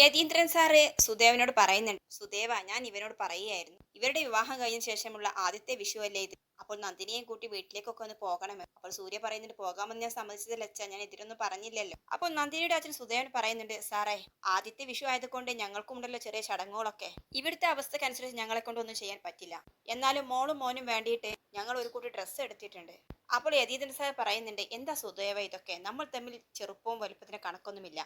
Yatheendran sir സുദേവനോട് പറയുന്നുണ്ട്. സുദേവ ഞാൻ ഇവനോട് പറയുകയായിരുന്നു. ഇവരുടെ വിവാഹം കഴിഞ്ഞ ശേഷമുള്ള ആദ്യത്തെ വിഷു അല്ലേ ഇത്? അപ്പോൾ നന്ദിനിയെയും കൂട്ടി വീട്ടിലേക്കൊക്കെ ഒന്ന് പോകണമെന്ന് അപ്പോൾ സൂര്യ പറയുന്നുണ്ട് പോകാമെന്ന് ഞാൻ സമ്മതിച്ചതല്ല അച്ഛാ ഞാൻ എതിരൊന്നും പറഞ്ഞില്ലല്ലോ. അപ്പോൾ നന്ദിനിയുടെ അച്ഛൻ സുദേവൻ പറയുന്നുണ്ട് സാറേ ആദ്യത്തെ വിഷു ആയതുകൊണ്ട് ഞങ്ങൾക്കും ഉണ്ടല്ലോ ചെറിയ ചടങ്ങുകളൊക്കെ. ഇവിടുത്തെ അവസ്ഥക്കനുസരിച്ച് ഞങ്ങളെ കൊണ്ടൊന്നും ചെയ്യാൻ പറ്റില്ല. എന്നാലും മോളും മോനും വേണ്ടിയിട്ട് ഞങ്ങൾ ഒരു കൂട്ടി ഡ്രസ്സ് എടുത്തിട്ടുണ്ട്. അപ്പോൾ യതീന്ദ്രൻ സാർ പറയുന്നുണ്ട് എന്താ സുദേവ ഇതൊക്കെ? നമ്മൾ തമ്മിൽ ചെറുപ്പവും വലുപ്പത്തിന് കണക്കൊന്നുമില്ല.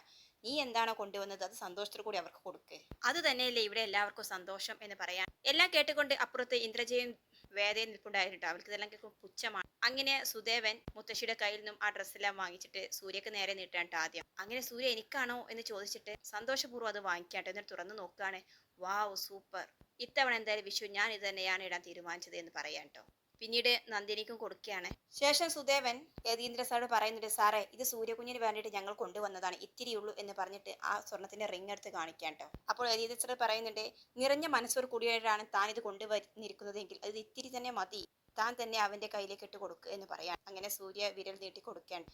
നീ എന്താണോ കൊണ്ടുവന്നത് അത് സന്തോഷത്തോടു കൂടി അവർക്ക് കൊടുക്കേ. അത് തന്നെയല്ലേ ഇവിടെ എല്ലാവർക്കും സന്തോഷം എന്ന് പറയാൻ. എല്ലാം കേട്ടുകൊണ്ട് അപ്പുറത്ത് ഇന്ദ്രജയും വേദയും നിൽപ്പുണ്ടായിരുന്നു അവൾക്ക് ഇതെല്ലാം കേൾക്കും പുച്ഛമാണ്. അങ്ങനെ സുദേവൻ മുത്തശ്ശിയുടെ കയ്യിൽ നിന്നും ആ ഡ്രസ്സെല്ലാം വാങ്ങിച്ചിട്ട് സൂര്യക്ക് നേരെ നീട്ടാണ്ട് ആദ്യം. അങ്ങനെ സൂര്യ എനിക്കാണോ? എന്ന് ചോദിച്ചിട്ട് സന്തോഷപൂർവം അത് വാങ്ങിക്കാട്ടെ. എന്നിട്ട് തുറന്നു നോക്കുകയാണ് വാവ് സൂപ്പർ. ഇത്തവണ എന്തായാലും വിഷു ഞാൻ ഇത് തന്നെയാണ് ഇടാൻ തീരുമാനിച്ചത് എന്ന് പറയാം കേട്ടോ. പിന്നീട് നന്ദിനിക്കും കൊടുക്കുകയാണ്. ശേഷം സുദേവൻ യതീന്ദ്ര സാറോട് പറയുന്നുണ്ട് സാറേ ഇത് സൂര്യകുഞ്ഞിന് വേണ്ടിയിട്ട് ഞങ്ങൾ കൊണ്ടുവന്നതാണ്. ഇത്തിരിയുള്ളൂ എന്ന് പറഞ്ഞിട്ട് ആ സ്വർണത്തിന്റെ റിംഗ് എടുത്ത് കാണിക്കാൻ അപ്പോൾ യതീന്ദ്ര സാർ പറയുന്നുണ്ട് നിറഞ്ഞ മനസ്സോട് കൂടിയായിട്ടാണ് താൻ ഇത് കൊണ്ടുവന്നിരിക്കുന്നതെങ്കിൽ അത് ഇത്തിരി തന്നെ മതി. താൻ തന്നെ അവന്റെ കയ്യിലേക്ക് ഇട്ട് കൊടുക്കുക എന്ന് പറയാം അങ്ങനെ സൂര്യ വിരൽ നീട്ടി കൊടുക്കുകയാണ്.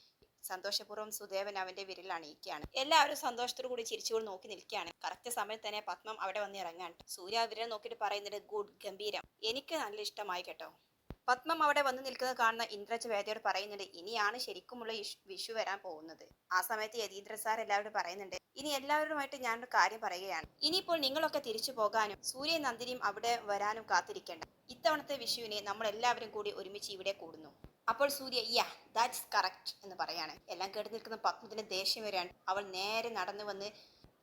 സന്തോഷപൂർവം സുദേവൻ അവന്റെ വിരൽ അണിയിക്കുകയാണ്. എല്ലാവരും സന്തോഷത്തോടു കൂടി ചിരിച്ചുകൊണ്ട് നോക്കി നിൽക്കുകയാണ്. കറക്റ്റ് സമയത്ത് തന്നെ പത്മം അവിടെ വന്ന് ഇറങ്ങാൻ സൂര്യ വിരൽ നോക്കിയിട്ട് പറയുന്നത് ഗുഡ് ഗംഭീരം. എനിക്ക് നല്ല ഇഷ്ടമായി കേട്ടോ. പത്മം അവിടെ വന്നു നിൽക്കുന്നത് കാണുന്ന ഇന്ദ്രജ് വേദയോട് പറയുന്നുണ്ട് ഇനിയാണ് ശരിക്കുമുള്ള വിഷു വരാൻ പോകുന്നത്. ആ സമയത്ത് യതീന്ദ്ര സാർ എല്ലാവരോടും പറയുന്നുണ്ട് ഇനി എല്ലാവരുമായിട്ട് ഞാനൊരു കാര്യം പറയുകയാണ്. ഇനിയിപ്പോൾ നിങ്ങളൊക്കെ തിരിച്ചു പോകാനും സൂര്യ നന്ദിനിയും അവിടെ വരാനും കാത്തിരിക്കേണ്ട. ഇത്തവണത്തെ വിഷുവിനെ നമ്മൾ എല്ലാവരും കൂടി ഒരുമിച്ച് ഇവിടെ കൂടുന്നു. അപ്പോൾ സൂര്യ യാ ദാറ്റ്സ് കറക്റ്റ് എന്ന് പറയാണ്. എല്ലാം കേട്ട് നിൽക്കുന്ന പത്മത്തിന് ദേഷ്യം വരികയാണ്. അവൾ നേരെ നടന്നു വന്ന്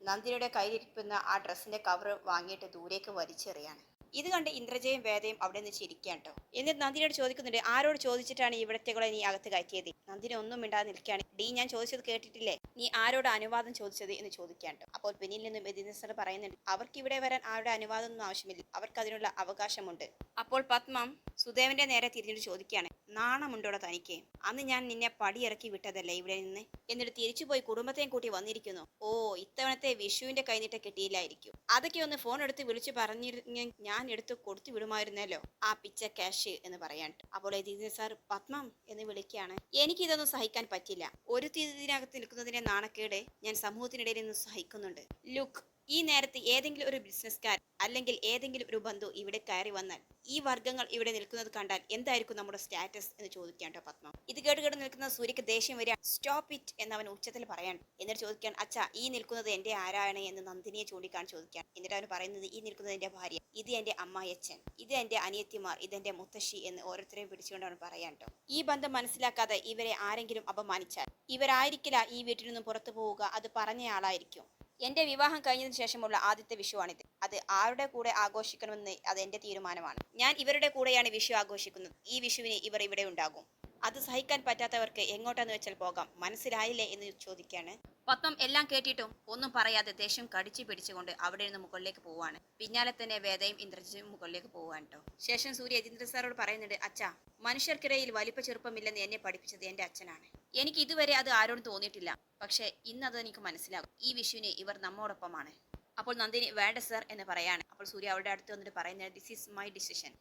നന്ദിനിയുടെ കയ്യിലിരിക്കുന്ന ആ ഡ്രസ്സിന്റെ കവർ വാങ്ങിയിട്ട് ദൂരേക്ക് വലിച്ചെറിയാണ്. ഇത് കണ്ട് ഇന്ദ്രജയും വേദയും അവിടെ നിന്ന് ചിരിക്കുകയാണ് കേട്ടോ. എന്നിട്ട് നന്ദിനോട് ചോദിക്കുന്നുണ്ട് ആരോട് ചോദിച്ചിട്ടാണ് ഇവിടത്തെകളെ നീ അകത്ത് കയറ്റിയത്? നന്ദിനി ഒന്നും മിണ്ടാതെ നിൽക്കുകയാണ് ഡീ ഞാൻ ചോദിച്ചത് കേട്ടിട്ടില്ലേ? നീ ആരോട് അനുവാദം ചോദിച്ചത്? എന്ന് ചോദിക്കാൻ അപ്പോൾ പിന്നിൽ നിന്നും യതീന്ദ്ര സാർ പറയുന്നുണ്ട് അവർക്ക് ഇവിടെ വരാൻ ആരുടെ അനുവാദം ഒന്നും ആവശ്യമില്ല. അവർക്ക് അതിനുള്ള അവകാശമുണ്ട്. അപ്പോൾ പത്മം സുദേവന്റെ നേരെ തിരിഞ്ഞിട്ട് ചോദിക്കുകയാണ് നാണമുണ്ടോടെ തനിക്ക്? അന്ന് ഞാൻ നിന്നെ പടിയിറക്കി വിട്ടതല്ലേ ഇവിടെ നിന്ന്? എന്നിട്ട് തിരിച്ചു പോയി കുടുംബത്തെയും കൂട്ടി വന്നിരിക്കുന്നു. ഓ ഇത്തവണത്തെ വിഷുവിന്റെ കൈനീട്ട കിട്ടിയില്ലായിരിക്കും. അതൊക്കെ ഒന്ന് ഫോൺ എടുത്ത് വിളിച്ചു പറഞ്ഞിരുന്ന ഞാൻ എടുത്ത് കൊടുത്തു വിടുമായിരുന്നല്ലോ. ആ പിച്ച ക്യാഷ് എന്ന് പറയാൻ. അപ്പോൾ യതീന്ദ്ര സാർ പത്മം എന്ന് വിളിക്കുകയാണ്. എനിക്കിതൊന്നും സഹിക്കാൻ പറ്റില്ല. ഒരു തീയതിനകത്ത് നിൽക്കുന്നതിന്റെ നാണക്കേട് ഞാൻ സമൂഹത്തിനിടയിൽ നിന്ന് സഹിക്കുന്നുണ്ട്. ലുക്ക് ഈ നേരത്ത് ഏതെങ്കിലും ഒരു ബിസിനസ്സുകാരൻ അല്ലെങ്കിൽ ഏതെങ്കിലും ഒരു ബന്ധു ഇവിടെ കയറി വന്നാൽ ഈ വർഗങ്ങൾ ഇവിടെ നിൽക്കുന്നത് കണ്ടാൽ എന്തായിരിക്കും നമ്മുടെ സ്റ്റാറ്റസ് എന്ന് ചോദിക്കാൻ കേട്ടോ പത്മ. ഇത് കേട്ട് കേട്ട് നിൽക്കുന്ന സൂര്യക്ക് ദേഷ്യം വരിക. സ്റ്റോപ്പ് ഇറ്റ് എന്ന് അവൻ ഉച്ചത്തിൽ പറയാൻ എന്നിട്ട് ചോദിക്കാൻ അച്ഛാ ഈ നിൽക്കുന്നത് എന്റെ ആരാണ്? എന്ന് നന്ദിനിയെ ചൂണ്ടിക്കാൻ ചോദിക്കാൻ എന്നിട്ട് അവൻ പറയുന്നത് ഈ നിൽക്കുന്നത് എന്റെ ഭാര്യ. ഇത് എന്റെ അമ്മായിയച്ഛൻ. ഇത് എന്റെ അനിയത്തിമാർ. ഇത് എന്റെ മുത്തശ്ശി എന്ന് ഓരോരുത്തരെയും പിടിച്ചുകൊണ്ട് അവൻ പറയാൻ കേട്ടോ. ഈ ബന്ധം മനസ്സിലാക്കാതെ ഇവരെ ആരെങ്കിലും അപമാനിച്ചാൽ ഇവരായിരിക്കില്ല ഈ വീട്ടിൽ നിന്നും പുറത്തു പോവുക. അത് പറഞ്ഞ എന്റെ വിവാഹം കഴിഞ്ഞതിന് ശേഷമുള്ള ആദ്യത്തെ വിഷുവാണിത്. അത് ആരുടെ കൂടെ ആഘോഷിക്കണമെന്ന് അത് എന്റെ തീരുമാനമാണ്. ഞാൻ ഇവരുടെ കൂടെയാണ് വിഷു ആഘോഷിക്കുന്നത്. ഈ വിഷുവിന് ഇവർ ഇവിടെ ഉണ്ടാകും. അത് സഹിക്കാൻ പറ്റാത്തവർക്ക് എങ്ങോട്ടാന്ന് വെച്ചാൽ പോകാം. മനസ്സിലായില്ലേ എന്ന് ചോദിക്കാണ്. പത്മം എല്ലാം കേട്ടിട്ടും ഒന്നും പറയാതെ ദേഷ്യം കടിച്ചു പിടിച്ചുകൊണ്ട് അവിടെ നിന്ന് മുകളിലേക്ക് പോവാണ് പിന്നാലെ തന്നെ വേദയും ഇന്ദ്രജിയും മുകളിലേക്ക് പോവാണ് കേട്ടോ ശേഷം സൂര്യ യതീന്ദ്ര സാറോട് പറയുന്നുണ്ട് അച്ഛാ മനുഷ്യർക്കിടയിൽ വലിപ്പ ചെറുപ്പമില്ലെന്ന് എന്നെ പഠിപ്പിച്ചത് എന്റെ അച്ഛനാണ്. എനിക്ക് ഇതുവരെ അത് ആരോടും തോന്നിയിട്ടില്ല. പക്ഷേ ഇന്നത് എനിക്ക് മനസ്സിലാകും. ഈ വിഷുവിന് ഇവർ നമ്മോടൊപ്പമാണ്. അപ്പോൾ നന്ദിനി വേണ്ട സർ എന്ന് പറയാണ്. അപ്പോൾ സൂര്യ അവരുടെ അടുത്ത് വന്നിട്ട് പറയുന്നത് ദിസ് ഈസ് മൈ ഡിസിഷൻ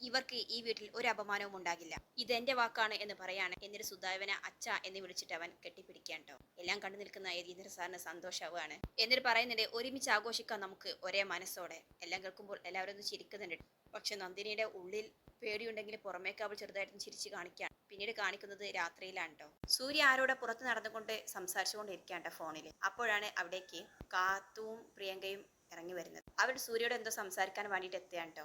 ഇവർക്ക് ഈ വീട്ടിൽ ഒരു അപമാനവും ഉണ്ടാകില്ല. ഇതെന്റെ വാക്കാണ് എന്ന് പറയാണ്. എന്നിട്ട് സുധാവന അച്ഛ എന്ന് വിളിച്ചിട്ട് അവൻ കെട്ടിപ്പിടിക്കാൻ കേട്ടോ. എല്ലാം കണ്ടു നിൽക്കുന്ന യതീന്ദ്ര സാറിന് സന്തോഷമാവുകയാണ് എന്നിട്ട് പറയുന്നുണ്ട് ഒരുമിച്ച് ആഘോഷിക്കാം നമുക്ക് ഒരേ മനസ്സോടെ. എല്ലാം കേൾക്കുമ്പോൾ എല്ലാവരും ഒന്ന് ചിരിക്കുന്നുണ്ട്. പക്ഷെ നന്ദിനിയുടെ ഉള്ളിൽ പേടിയുണ്ടെങ്കിൽ പുറമേക്ക് അവൾ ചെറുതായിട്ടും ചിരിച്ച് കാണിക്കാൻ പിന്നീട് കാണിക്കുന്നത് രാത്രിയിലാണ് കേട്ടോ സൂര്യ ആരോടെ പുറത്ത് നടന്നുകൊണ്ട് സംസാരിച്ചുകൊണ്ടിരിക്കാൻ കേട്ടോ ഫോണിൽ അപ്പോഴാണ് അവിടേക്ക് കാത്തുവും പ്രിയങ്കയും ഇറങ്ങി വരുന്നത്. അവർ സൂര്യയോട് എന്തോ സംസാരിക്കാൻ വേണ്ടിയിട്ട് എത്തുകയാണ് കേട്ടോ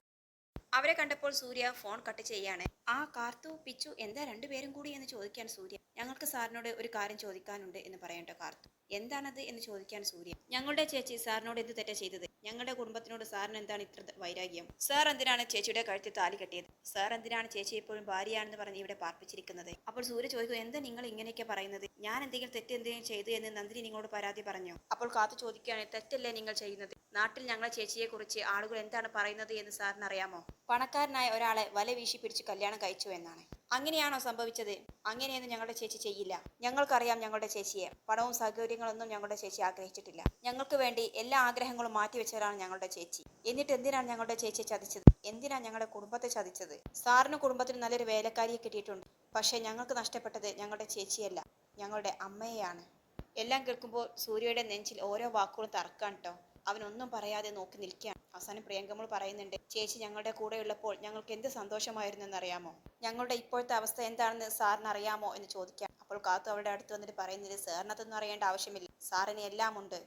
അവരെ കണ്ടപ്പോൾ സൂര്യ ഫോൺ കട്ട് ചെയ്യാണ്. ആ കാർത്തു പിച്ചു എന്താ രണ്ടുപേരും കൂടി? എന്ന് ചോദിക്കാൻ സൂര്യ. ഞങ്ങൾക്ക് സാറിനോട് ഒരു കാര്യം ചോദിക്കാനുണ്ട് എന്ന് പറയണ്ട കാർത്തു. എന്താണത്? എന്ന് ചോദിക്കാൻ സൂര്യ. ഞങ്ങളുടെ ചേച്ചി സാറിനോട് എന്ത് തെറ്റാ ചെയ്തത്? ഞങ്ങളുടെ കുടുംബത്തിനോട് സാറിന് എന്താണ് ഇത്ര വൈരാഗ്യം? സാർ എന്തിനാണ് ചേച്ചിയുടെ കഴുത്തിൽ താലി കെട്ടിയത്? സാർ എന്തിനാണ് ചേച്ചി എപ്പോഴും ഭാര്യയാണെന്ന് പറഞ്ഞ് ഇവിടെ പാർപ്പിച്ചിരിക്കുന്നത്? അപ്പോൾ സൂര്യ ചോദിക്കും എന്താ നിങ്ങൾ ഇങ്ങനെയൊക്കെ പറയുന്നത്? ഞാൻ എന്തെങ്കിലും തെറ്റ് എന്തെങ്കിലും ചെയ്തു എന്ന് നന്ദിനി നിങ്ങളോട് പരാതി പറഞ്ഞു? അപ്പോൾ കാത്തു ചോദിക്കുകയാണ് തെറ്റല്ലേ നിങ്ങൾ ചെയ്യുന്നത്? നാട്ടിൽ ഞങ്ങളെ ചേച്ചിയെ കുറിച്ച് ആളുകൾ എന്താണ് പറയുന്നത് എന്ന് സാറിന് അറിയാമോ പണക്കാരനായ ഒരാളെ വല വീശി പിടിച്ച് കല്യാണം കഴിച്ചു എന്നാണ്. അങ്ങനെയാണോ സംഭവിച്ചത്? അങ്ങനെയൊന്നും ഞങ്ങളുടെ ചേച്ചി ചെയ്യില്ല. ഞങ്ങൾക്കറിയാം ഞങ്ങളുടെ ചേച്ചിയെ. പണവും സൗകര്യങ്ങളൊന്നും ഞങ്ങളുടെ ചേച്ചി ആഗ്രഹിച്ചിട്ടില്ല. ഞങ്ങൾക്ക് വേണ്ടി എല്ലാ ആഗ്രഹങ്ങളും മാറ്റിവെച്ചവരാണ് ഞങ്ങളുടെ ചേച്ചി. എന്നിട്ട് എന്തിനാണ് ഞങ്ങളുടെ ചേച്ചിയെ ചതിച്ചത്? എന്തിനാണ് ഞങ്ങളുടെ കുടുംബത്തെ ചതിച്ചത്? സാറിന് കുടുംബത്തിന് നല്ലൊരു വേലക്കാരിയെ കിട്ടിയിട്ടുണ്ട്. പക്ഷേ ഞങ്ങൾക്ക് നഷ്ടപ്പെട്ടത് ഞങ്ങളുടെ ചേച്ചിയല്ല. ഞങ്ങളുടെ അമ്മയെയാണ്. എല്ലാം കേൾക്കുമ്പോൾ സൂര്യയുടെ നെഞ്ചിൽ ഓരോ വാക്കുകളും തറക്കാൻ കേട്ടോ അവനൊന്നും പറയാതെ നോക്കി നിൽക്കുകയാണ്. അവസാനം പ്രിയങ്കമോൾ പറയുന്നുണ്ട് ചേച്ചി ഞങ്ങളുടെ കൂടെ ഉള്ളപ്പോൾ ഞങ്ങൾക്ക് എന്ത് സന്തോഷമായിരുന്നു എന്നറിയാമോ? ഞങ്ങളുടെ ഇപ്പോഴത്തെ അവസ്ഥ എന്താണെന്ന് സാറിന് അറിയാമോ എന്ന് ചോദിക്കാം അപ്പോൾ കാത്തു അവളുടെ അടുത്ത് വന്നിട്ട് പറയുന്നത് സാറിനകത്തൊന്നും അറിയേണ്ട ആവശ്യമില്ല. സാറിന് എല്ലാം ഉണ്ട്.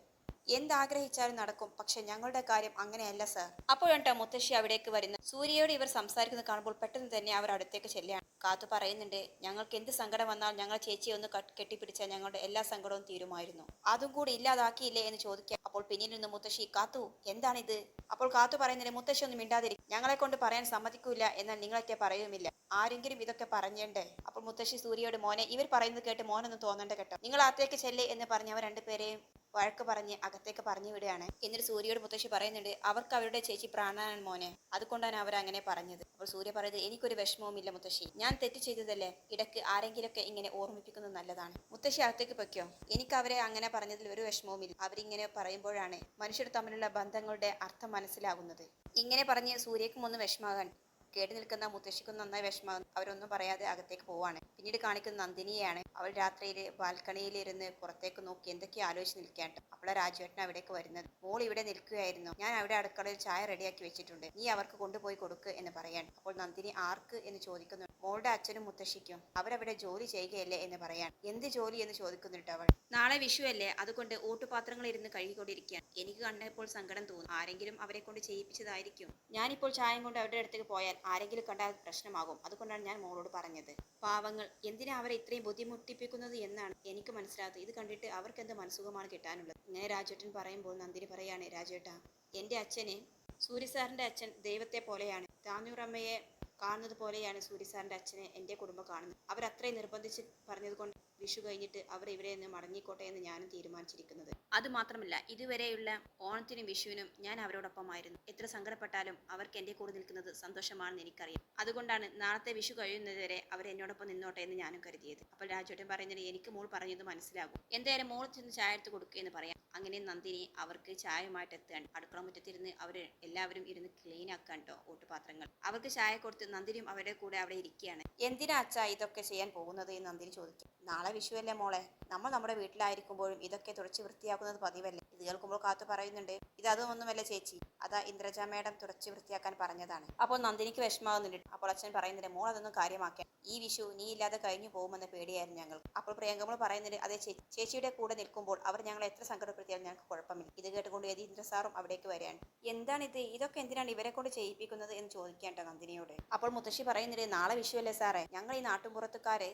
എന്താഗ്രഹിച്ചാലും നടക്കും. പക്ഷെ ഞങ്ങളുടെ കാര്യം അങ്ങനെയല്ല സാർ. അപ്പോഴാണ് മുത്തശ്ശി അവിടേക്ക് വരുന്നത് സൂര്യയോട് ഇവർ സംസാരിക്കുന്നത് കാണുമ്പോൾ പെട്ടെന്ന് തന്നെ അവർ അടുത്തേക്ക് ചെല്ലുകയാണ്. കാത്തു പറയുന്നുണ്ട് ഞങ്ങൾക്ക് എന്ത് സങ്കടം വന്നാൽ ഞങ്ങൾ ചേച്ചിയെ ഒന്ന് കെട്ടിപ്പിടിച്ചാൽ ഞങ്ങളുടെ എല്ലാ സങ്കടവും തീരുമായിരുന്നു. അതും കൂടി ഇല്ലാതാക്കിയില്ലേ? എന്ന് ചോദിക്കാം അപ്പോൾ പിന്നിൽ നിന്ന് മുത്തശ്ശി കാത്തു എന്താണിത്? അപ്പോൾ കാത്തു പറയുന്നതിന് മുത്തശ്ശി ഒന്നും മിണ്ടാതിരിക്കും. ഞങ്ങളെ കൊണ്ട് പറയാൻ സമ്മതിക്കൂല എന്നാൽ നിങ്ങളൊക്കെ പറയുമില്ല. ആരെങ്കിലും ഇതൊക്കെ പറഞ്ഞേണ്ടേ? അപ്പോൾ മുത്തശ്ശി സൂര്യയോട് മോനെ ഇവർ പറയുന്നത് കേട്ട് മോനൊന്നും തോന്നണ്ട കേട്ടോ? നിങ്ങൾ അകത്തേക്ക് ചെല്ലേ എന്ന് പറഞ്ഞ് അവർ രണ്ടുപേരെയും വഴക്ക് പറഞ്ഞ് അകത്തേക്ക് പറഞ്ഞു വിടുകയാണ്. എന്നിട്ട് സൂര്യയോട് മുത്തശ്ശി പറയുന്നുണ്ട് അവർക്ക് അവരുടെ ചേച്ചി പ്രാണനാണ് മോനെ. അതുകൊണ്ടാണ് അവർ അങ്ങനെ പറഞ്ഞത്. അപ്പോൾ സൂര്യ പറയുന്നത് എനിക്കൊരു വിഷമവുമില്ല മുത്തശ്ശി. ഞാൻ തെറ്റ് ചെയ്തതല്ലേ? ഇടയ്ക്ക് ആരെങ്കിലൊക്കെ ഇങ്ങനെ ഓർമ്മിപ്പിക്കുന്നത് നല്ലതാണ്. മുത്തശ്ശി അകത്തേക്ക് പൊയ്ക്കോ. എനിക്ക് അവരെ അങ്ങനെ പറഞ്ഞതിൽ ഒരു വിഷമവുമില്ല അവരിങ്ങനെ പറയുമ്പോഴാണ് മനുഷ്യർ തമ്മിലുള്ള ബന്ധങ്ങളുടെ അർത്ഥം മനസ്സിലാകുന്നത്. ഇങ്ങനെ പറഞ്ഞ് സൂര്യക്കും ഒന്ന് വിഷമാകാൻ കേട്ട് നിൽക്കുന്ന മുത്തശ്ശിക്കും നന്നായി വിഷമം. അവരൊന്നും പറയാതെ അകത്തേക്ക് പോവാണ് പിന്നീട് കാണിക്കുന്ന നന്ദിനിയാണ് അവൾ രാത്രിയിൽ ബാൽക്കണിയിലിരുന്ന് പുറത്തേക്ക് നോക്കി എന്തൊക്കെ ആലോചിച്ച് നിൽക്കാണ്ട് അവളെ രാജുവേട്ടൻ അവിടേക്ക് വരുന്നത്. മോൾ ഇവിടെ നിൽക്കുകയായിരുന്നു. ഞാൻ അവിടെ അടുക്കളയിൽ ചായ റെഡിയാക്കി വെച്ചിട്ടുണ്ട്. നീ അവർക്ക് കൊണ്ടുപോയി കൊടുക്ക് എന്ന് പറയാണ്. അപ്പോൾ നന്ദിനി ആർക്ക് എന്ന് ചോദിക്കുന്നു. മോളുടെ അച്ഛനും മുത്തശ്ശിക്കും അവരവിടെ ജോലി ചെയ്യുകയല്ലേ എന്ന് പറയാൻ എന്ത് ജോലി എന്ന് ചോദിക്കുന്നുണ്ട് അവൾ. നാളെ വിഷു അല്ലേ? അതുകൊണ്ട് ഓട്ടുപാത്രങ്ങൾ ഇരുന്ന് കഴുകിക്കൊണ്ടിരിക്കുകയാണ്. എനിക്ക് കണ്ടപ്പോൾ സങ്കടം തോന്നും. ആരെങ്കിലും അവരെ കൊണ്ട് ചെയ്യിപ്പിച്ചതായിരിക്കും. ഞാനിപ്പോൾ ചായം കൊണ്ട് അവരുടെ അടുത്തേക്ക് പോയാൽ ആരെങ്കിലും കണ്ടാൽ പ്രശ്നമാകും. അതുകൊണ്ടാണ് ഞാൻ മോളോട് പറഞ്ഞത്. പാവങ്ങൾ എന്തിനാ അവരെ ഇത്രയും ബുദ്ധിമുട്ടിപ്പിക്കുന്നത് എന്നാണ് എനിക്ക് മനസ്സിലാകുന്നത് ഇത് കണ്ടിട്ട് അവർക്ക് എന്ത് മനസ്സുഖമാണ് കിട്ടാനുള്ളത്? ഇങ്ങനെ രാജേട്ടൻ പറയുമ്പോൾ നന്ദിനി പറയാണ് രാജേട്ടാ എന്റെ അച്ഛന് സൂര്യസാറിന്റെ അച്ഛൻ ദൈവത്തെ പോലെയാണ്. താന്നൂറമ്മയെ കാണുന്നത് പോലെയാണ് സൂര്യസാറിന്റെ അച്ഛനെ എന്റെ കുടുംബം കാണുന്നത്. അവരത്രയും നിർബന്ധിച്ച് പറഞ്ഞതുകൊണ്ട് വിഷു കഴിഞ്ഞിട്ട് അവർ ഇവിടെ നിന്ന് മടങ്ങിക്കോട്ടെ എന്ന് ഞാനും തീരുമാനിച്ചിരിക്കുന്നത്. അത് മാത്രമല്ല ഇതുവരെയുള്ള ഓണത്തിനും വിഷുവിനും ഞാൻ അവരോടൊപ്പമായിരുന്നു. എത്ര സങ്കടപ്പെട്ടാലും അവർക്ക് എന്റെ കൂടെ നിൽക്കുന്നത് സന്തോഷമാണെന്ന് എനിക്കറിയാം. അതുകൊണ്ടാണ് നാളത്തെ വിഷു കഴിയുന്നതുവരെ അവർ എന്നോടൊപ്പം നിന്നോട്ടെ എന്ന് ഞാനും കരുതിയത്. അപ്പോൾ രാജേട്ടൻ പറയുന്നത് എനിക്ക് മോൾ പറഞ്ഞത് മനസ്സിലാകും. എന്തായാലും മോൾ ചെന്ന് ചായ എടുത്ത് കൊടുക്കുക എന്ന് പറയാം. അങ്ങനെ നന്ദിനി അവർക്ക് ചായയുമായിട്ട് എത്തുകയാണ്. അടുക്കള മുറ്റത്തിരുന്ന് അവർ എല്ലാവരും ഇരുന്ന് ക്ലീൻ ആക്കാൻ കേട്ടോ ഓട്ടുപാത്രങ്ങൾ. അവർക്ക് ചായ കൊടുത്ത് നന്ദിനിയും അവരുടെ കൂടെ അവിടെ ഇരിക്കുകയാണ്. എന്തിനാ അച്ഛാ ഇതൊക്കെ ചെയ്യാൻ പോകുന്നത് എന്ന് നന്ദിനി ചോദിക്കും. നാളെ വിഷുവല്ലേ മോളെ? നമ്മൾ നമ്മുടെ വീട്ടിലായിരിക്കുമ്പോഴും ഇതൊക്കെ തുടച്ച് വൃത്തിയാക്കുന്നത് പതിവല്ലേ? ഇത് കേൾക്കുമ്പോൾ കാത്തു പറയുന്നുണ്ട് ഇത് അതൊന്നുമല്ല ചേച്ചി. അതാ ഇന്ദ്രജ മേഡം തുടച്ചു വൃത്തിയാക്കാൻ പറഞ്ഞതാണ്. അപ്പോൾ നന്ദിനിക്ക് വിഷമാകുന്നുണ്ട് അപ്പോൾ അച്ഛൻ പറയുന്നുണ്ട് മോൾ അതൊന്നും കാര്യമാക്കാൻ. ഈ വിഷു നീ ഇല്ലാതെ കഴിഞ്ഞു പോകുമെന്ന പേടിയായിരുന്നു ഞങ്ങൾ അപ്പോൾ പ്രിയങ്കമോൾ പറയുന്നുണ്ട് അതെ ചേച്ചി ചേച്ചിയുടെ കൂടെ നിൽക്കുമ്പോൾ അവർ ഞങ്ങളെ എത്ര സങ്കടപ്പെടുത്തിയാലും ഞങ്ങൾക്ക് കുഴപ്പമില്ല. ഇത് കേട്ടുകൊണ്ട് യതീന്ദ്ര സാറും അവിടേക്ക് വരികയാണ്. എന്താണിത് ഇതൊക്കെ എന്തിനാണ് ഇവരെ കൊണ്ട് ചെയ്യിപ്പിക്കുന്നത് എന്ന് ചോദിക്കേണ്ട നന്ദിനിയോട്. അപ്പോൾ മുത്തശ്ശി പറയുന്നുണ്ട് നാളെ വിഷുവല്ലേ സാറേ? ഞങ്ങൾ ഈ നാട്ടുമ്പുറത്തുകാരെ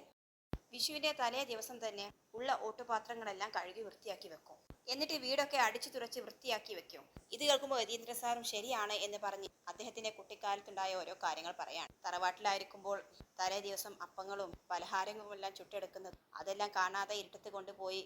വിഷുവിന്റെ തലേ ദിവസം തന്നെ ഉള്ള ഓട്ടുപാത്രങ്ങളെല്ലാം കഴുകി വൃത്തിയാക്കി വെക്കും. എന്നിട്ട് വീടൊക്കെ അടിച്ചു തുറച്ച് വൃത്തിയാക്കി വെക്കും. ഇത് കേൾക്കുമ്പോൾ യതീന്ദ്ര സാറും ശരിയാണ് എന്ന് പറഞ്ഞ് അദ്ദേഹത്തിന്റെ കുട്ടിക്കാലത്തുണ്ടായ ഓരോ കാര്യങ്ങൾ പറയാണ്. തറവാട്ടിലായിരിക്കുമ്പോൾ തലേ ദിവസം അപ്പങ്ങളും പലഹാരങ്ങളും എല്ലാം ചുട്ടെടുക്കുന്നത് അതെല്ലാം കാണാതെ ഇരുട്ടത്ത് കൊണ്ടുപോയി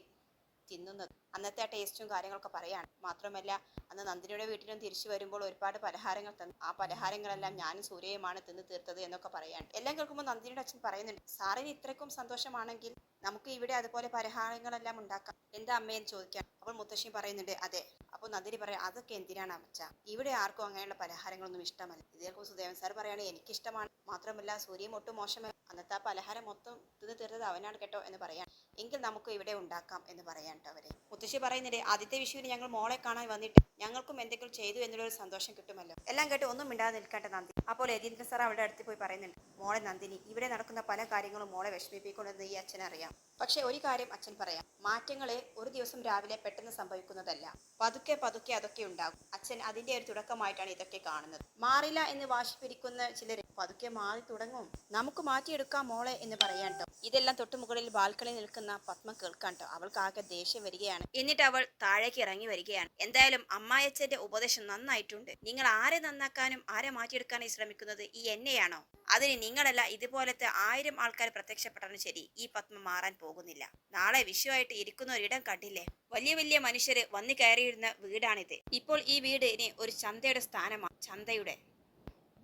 തിന്നുന്നത്. അന്നത്തെ ആ ടേസ്റ്റും കാര്യങ്ങളൊക്കെ പറയാണ്. മാത്രമല്ല അന്ന് നന്ദിനിയുടെ വീട്ടിലും തിരിച്ചു വരുമ്പോൾ ഒരുപാട് പലഹാരങ്ങൾ തന്നു. ആ പലഹാരങ്ങളെല്ലാം ഞാനും സൂര്യയുമാണ് തിന്ന് തീർത്തത് എന്നൊക്കെ പറയാണ്. എല്ലാം കേൾക്കുമ്പോൾ നന്ദിനിയുടെ അച്ഛൻ പറയുന്നുണ്ട് സാറിന് ഇത്രക്കും സന്തോഷമാണെങ്കിൽ നമുക്ക് ഇവിടെ അതുപോലെ പലഹാരങ്ങളെല്ലാം ഉണ്ടാക്കാം. എന്താ അമ്മയെന്ന് ചോദിക്കാം അപ്പോൾ മുത്തശ്ശി പറയുന്നുണ്ട് അതെ അപ്പോൾ നന്ദിനി പറയാം അതൊക്കെ എന്തിനാണ് അമ്മച്ച? ഇവിടെ ആർക്കും അങ്ങനെയുള്ള പലഹാരങ്ങളൊന്നും ഇഷ്ടമല്ല. ഇതേക്കും സുദേവൻ സാർ പറയുകയാണ് എനിക്കിഷ്ടമാണ്. മാത്രമല്ല സൂര്യയും ഒട്ടും മോശമല്ല. അന്നത്തെ ആ പലഹാരം മൊത്തം തിന്ന് തീർത്തത് അവനാണ് കേട്ടോ എന്ന് പറയാൻ എങ്കിൽ നമുക്ക് ഇവിടെ ഉണ്ടാക്കാം എന്ന് പറയാൻ അവരെ. മുത്തശ്ശി പറയുന്നുണ്ട് ആദ്യത്തെ വിഷുവിന് ഞങ്ങൾ മോളെ കാണാൻ വന്നിട്ട് ഞങ്ങൾക്കും എന്തെങ്കിലും ചെയ്തു എന്നുള്ളൊരു സന്തോഷം കിട്ടുമല്ലോ. എല്ലാം കേട്ട് ഒന്നും മിണ്ടാതെ നിൽക്കട്ടെ നന്ദി. അപ്പോൾ യതീന്ദ്രൻ സാർ അവളുടെ അടുത്ത് പോയി പറയുന്നുണ്ട് മോളെ നന്ദിനി ഇവിടെ നടക്കുന്ന പല കാര്യങ്ങളും മോളെ വിഷമിപ്പിക്കുമെന്ന് ഈ അച്ഛൻ അറിയാം. പക്ഷെ ഒരു കാര്യം അച്ഛൻ പറയാം മാറ്റങ്ങളെ ഒരു ദിവസം രാവിലെ പെട്ടെന്ന് സംഭവിക്കുന്നതല്ല. പതുക്കെ പതുക്കെ അതൊക്കെ ഉണ്ടാകും. അച്ഛൻ അതിന്റെ ഒരു തുടക്കമായിട്ടാണ് ഇതൊക്കെ കാണുന്നത്. മാറില്ല എന്ന് വാശി പിടിക്കുന്ന ചിലർ പതുക്കെ മാറി തുടങ്ങും. നമുക്ക് മാറ്റിയെടുക്കാം മോളെ എന്ന് പറയാൻ ട്ടോ ഇതെല്ലാം തൊട്ടു മുകളിൽ ബാൽക്കണി നിൽക്കുന്ന പത്മ കേൾക്കാണ്ട് അവൾക്ക് ആകെ ദേഷ്യം വരികയാണ്. എന്നിട്ട് അവൾ താഴേക്ക് ഇറങ്ങി വരികയാണ്. എന്തായാലും അമ്മായച്ചന്റെ ഉപദേശം നന്നായിട്ടുണ്ട്. നിങ്ങൾ ആരെ നന്നാക്കാനും ആരെ മാറ്റിയെടുക്കാനും ശ്രമിക്കുന്നത് ഈ എന്നെയാണോ? അതിന് നിങ്ങളല്ല ഇതുപോലത്തെ ആയിരം ആൾക്കാർ പ്രത്യക്ഷപ്പെട്ടാലും ശരി ഈ പത്മ മാറാൻ പോകുന്നില്ല. നാളെ വിഷുവായിട്ട് ഇരിക്കുന്ന ഒരിടം കണ്ടില്ലേ? വലിയ വലിയ മനുഷ്യര് വന്നു കയറിയിരുന്ന വീടാണിത്. ഇപ്പോൾ ഈ വീട് ഇനി ഒരു ചന്തയുടെ സ്ഥാനമാണ് ചന്തയുടെ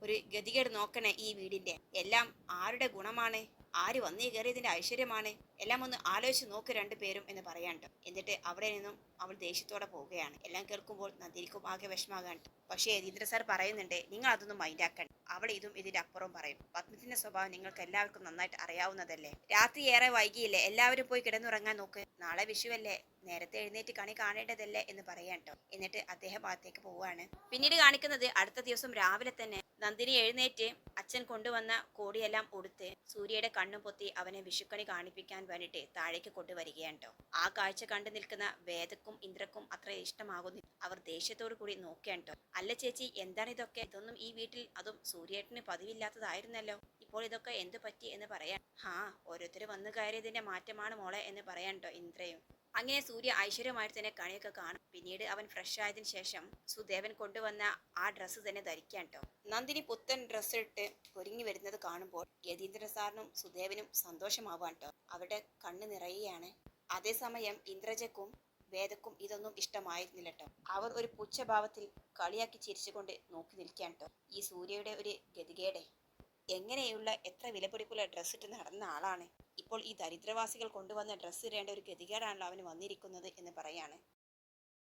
ഒരു ഗതികേട് നോക്കണേ ഈ വീടിന്റെ എല്ലാം ആരുടെ ഗുണമാണ്? ആര് വന്നേ കയറിയതിന്റെ ഐശ്വര്യമാണ്? എല്ലാം ഒന്ന് ആലോചിച്ച് നോക്ക് രണ്ടുപേരും എന്ന് പറയാണ്ട് എന്നിട്ട് അവിടെ നിന്നും അവൾ ദേഷ്യത്തോടെ പോവുകയാണ്. എല്ലാം കേൾക്കുമ്പോൾ നന്ദിനിക്കും ആകെ വിഷമാകാണ്ട് പക്ഷേ യതീന്ദ്ര സാർ പറയുന്നുണ്ട് നിങ്ങൾ അതൊന്നും മൈൻഡാക്കണ്ട അവൾ ഇതും ഇതിന്റെ അപ്പുറം പറയും. പത്മത്തിന്റെ സ്വഭാവം നിങ്ങൾക്ക് എല്ലാവർക്കും നന്നായിട്ട് അറിയാവുന്നതല്ലേ? രാത്രി ഏറെ വൈകിയില്ലേ? എല്ലാവരും പോയി കിടന്നുറങ്ങാൻ നോക്ക്. നാളെ വിഷുവല്ലേ? നേരത്തെ എഴുന്നേറ്റ് കണി കാണേണ്ടതല്ലേ? എന്ന് പറയാട്ടോ എന്നിട്ട് അദ്ദേഹം ഭാഗത്തേക്ക് പോവുകയാണ്. പിന്നീട് കാണിക്കുന്നത് അടുത്ത ദിവസം രാവിലെ തന്നെ നന്ദിനി എഴുന്നേറ്റ് അച്ഛൻ കൊണ്ടുവന്ന കോടിയെല്ലാം ഉടുത്ത് സൂര്യയുടെ കണ്ണും പൊത്തി അവനെ വിഷുക്കണി കാണിപ്പിക്കാൻ വേണ്ടിയിട്ട് താഴേക്ക് കൊണ്ടുവരികയാണ് ആ കാഴ്ച കണ്ടു നിൽക്കുന്ന വേദക്കും ഇന്ദ്രക്കും അത്ര ഇഷ്ടമാകുന്നു അവർ ദേഷ്യത്തോടു കൂടി നോക്കിയാണ് ട്ടോ അല്ല ചേച്ചി എന്താണ് ഇതൊക്കെ? ഇതൊന്നും ഈ വീട്ടിൽ അതും സൂര്യേട്ടന് പതിവില്ലാത്തതായിരുന്നല്ലോ. ഇപ്പോൾ ഇതൊക്കെ എന്തു പറ്റി എന്ന് പറയാൻ ഹാ ഓരോരുത്തർ വന്നു കയറിയതിന്റെ മാറ്റമാണ് മോളെ എന്ന് പറയാൻ ഇന്ദ്രയും. അങ്ങനെ സൂര്യ ഐശ്വര്യമായിട്ട് തന്നെ കണിയൊക്കെ കാണും. പിന്നീട് അവൻ ഫ്രഷ് ആയതിന് ശേഷം സുദേവൻ കൊണ്ടുവന്ന ആ ഡ്രസ്സ് തന്നെ ധരിക്കാൻ ട്ടോ. നന്ദിനി പുത്തൻ ഡ്രസ്സ് ഇട്ട് ഒരുങ്ങി വരുന്നത് കാണുമ്പോൾ യതീന്ദ്ര സാറിനും സുദേവനും സന്തോഷമാവാൻ കേട്ടോ അവരുടെ കണ്ണ് നിറയുകയാണ്. അതേസമയം ഇന്ദ്രജക്കും വേദക്കും ഇതൊന്നും ഇഷ്ടമായിരുന്നില്ല കേട്ടോ അവർ ഒരു പുച്ഛഭാവത്തിൽ കളിയാക്കി ചിരിച്ചുകൊണ്ട് നോക്കി നിൽക്കാൻ കേട്ടോ ഈ സൂര്യയുടെ ഒരു ഗതികേടെ. എങ്ങനെയുള്ള എത്ര വിലപിടിപ്പുള്ള ഡ്രസ്സ് ഇട്ട് നടന്ന ആളാണ്. ഇപ്പോൾ ഈ ദരിദ്രവാസികൾ കൊണ്ടുവന്ന ഡ്രസ്സ് ഇടേണ്ട ഒരു ഗതികേടാണല്ലോ അവന് വന്നിരിക്കുന്നത് എന്ന് പറയാണ്.